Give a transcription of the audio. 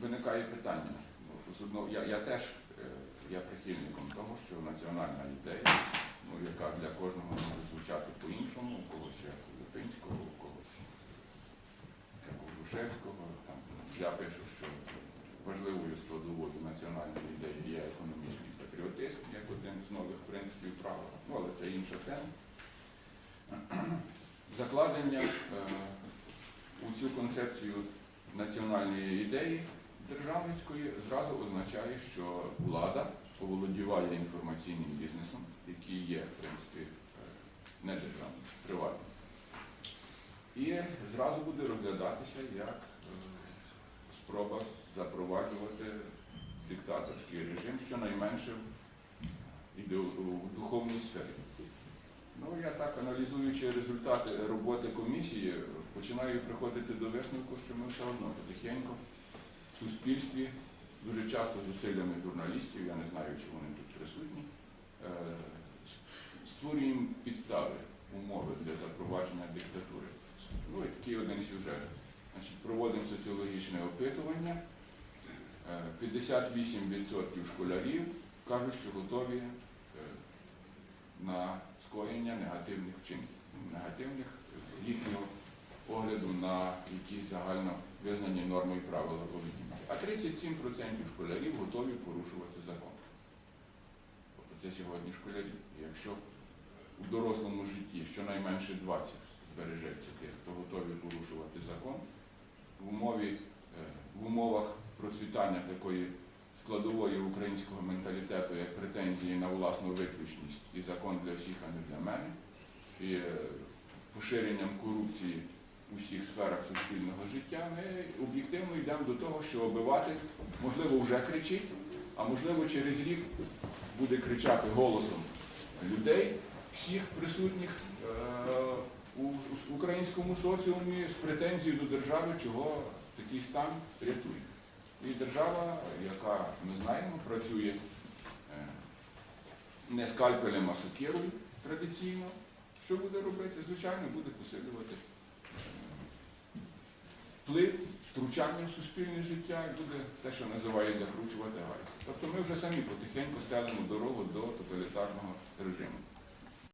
виникає питання. Я, я теж е, є прихильником того, що національна ідея, ну, яка для кожного може звучати по-іншому, у когось як у Липинського, у когось як у Грушевського. Я пишу, що важливою складовою національної ідеї є економічний патріотизм, як один з нових принципів права. Ну, але це інша тема. Закладення е, у цю концепцію національної ідеї державницької зразу означає, що влада оволодіває інформаційним бізнесом, який є, в принципі, е, не державним, приватним. І зразу буде розглядатися як е, спроба запроваджувати диктаторський режим, щонайменше в духовній сфері. Ну, я так, аналізуючи результати роботи комісії, починаю приходити до висновку, що ми все одно потихеньку в суспільстві, дуже часто зусиллями журналістів, я не знаю, чи вони тут присутні, е, створюємо підстави, умови для запровадження диктатури. Ну і такий один сюжет. Значить, проводимо соціологічне опитування. Е, 58% школярів кажуть, що готові е, на скоєння негативних вчинків, негативних з їхнього погляду на якісь загально визнані норми і правила поведінки. А 37% школярів готові порушувати закон. Тобто це сьогодні школярі. Якщо у дорослому житті щонайменше 20 збережеться тих, хто готові порушувати закон, в умові, е, в умовах процвітання такої складової українського менталітету, як претензії на власну виключність і закон для всіх, а не для мене, і е, поширенням корупції у всіх сферах суспільного життя, ми об'єктивно йдемо до того, що обиватель, можливо, вже кричить, а можливо, через рік буде кричати голосом людей, всіх присутніх е, у українському соціумі з претензією до держави, чого такий стан рятує. І держава, яка ми знаємо, працює е, не скальпелем, а сокирою традиційно. Що буде робити? Звичайно, буде посилювати вплив, втручання в суспільне життя і буде те, що називають закручувати гайки. Тобто ми вже самі потихеньку стелимо дорогу до тоталітарного режиму.